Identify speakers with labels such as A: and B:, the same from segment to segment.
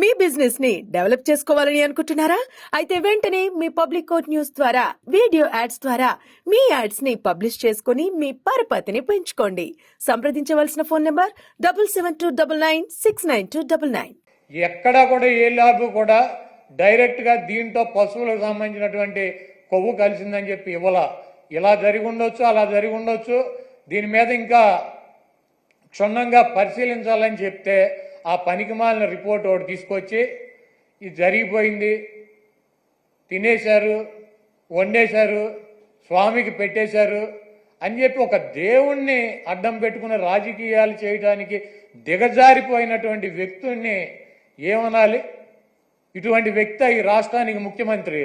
A: మీ బిజినెస్ని డెవలప్ చేసుకోవాలని అనుకుంటున్నారా? అయితే వెంటనే మీ పబ్లిక్ కోర్ట్ న్యూస్ ద్వారా వీడియో యాడ్స్ ద్వారా మీ యాడ్స్ని పబ్లిష్ చేసుకుని మీ పరపతిని పెంచుకోండి. సంప్రదించవలసిన phone number double seven two double nine six nine two double nine.
B: ఎక్కడా కూడా ఏ ల్యాబ్ కూడా డైరెక్ట్గా దీంతో పశువులకు సంబంధించినటువంటి కొవ్వు కలిసిందని చెప్పి ఇవ్వాల. ఇలా జరిగి ఉండొచ్చు అలా జరిగి ఉండొచ్చు. దీని మీద ఇంకా క్షుణ్ణంగా పరిశీలించాలని చెప్తే ఆ పనికిమాలిన రిపోర్ట్ ఒకటి తీసుకొచ్చి ఇది జరిగిపోయింది తినేశారు వండేశారు స్వామికి పెట్టేశారు అని చెప్పి ఒక దేవుణ్ణి అడ్డం పెట్టుకుని రాజకీయాలు చేయడానికి దిగజారిపోయినటువంటి వ్యక్తుల్ని ఏమనాలి? ఇటువంటి వ్యక్తి ఈ రాష్ట్రానికి ముఖ్యమంత్రి.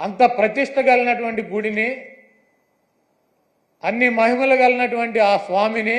B: అంత ప్రతిష్ట కలిగినటువంటి గుడిని అన్ని మహిమలు కలిగినటువంటి ఆ స్వామిని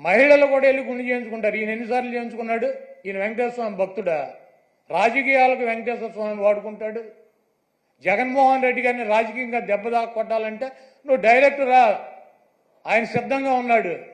B: మహిళలు కూడా వెళ్ళి గుండె చేయించుకుంటారు. ఈయన ఎన్నిసార్లు చేయించుకున్నాడు? ఈయన వెంకటేశ్వర స్వామి భక్తుడా? రాజకీయాలకు వెంకటేశ్వర స్వామి వాడుకుంటాడు. జగన్మోహన్ రెడ్డి గారిని రాజకీయంగా దెబ్బ దాకా కొట్టాలంటే నువ్వు డైరెక్ట్ రా. ఆయన సిద్ధంగా ఉన్నాడు.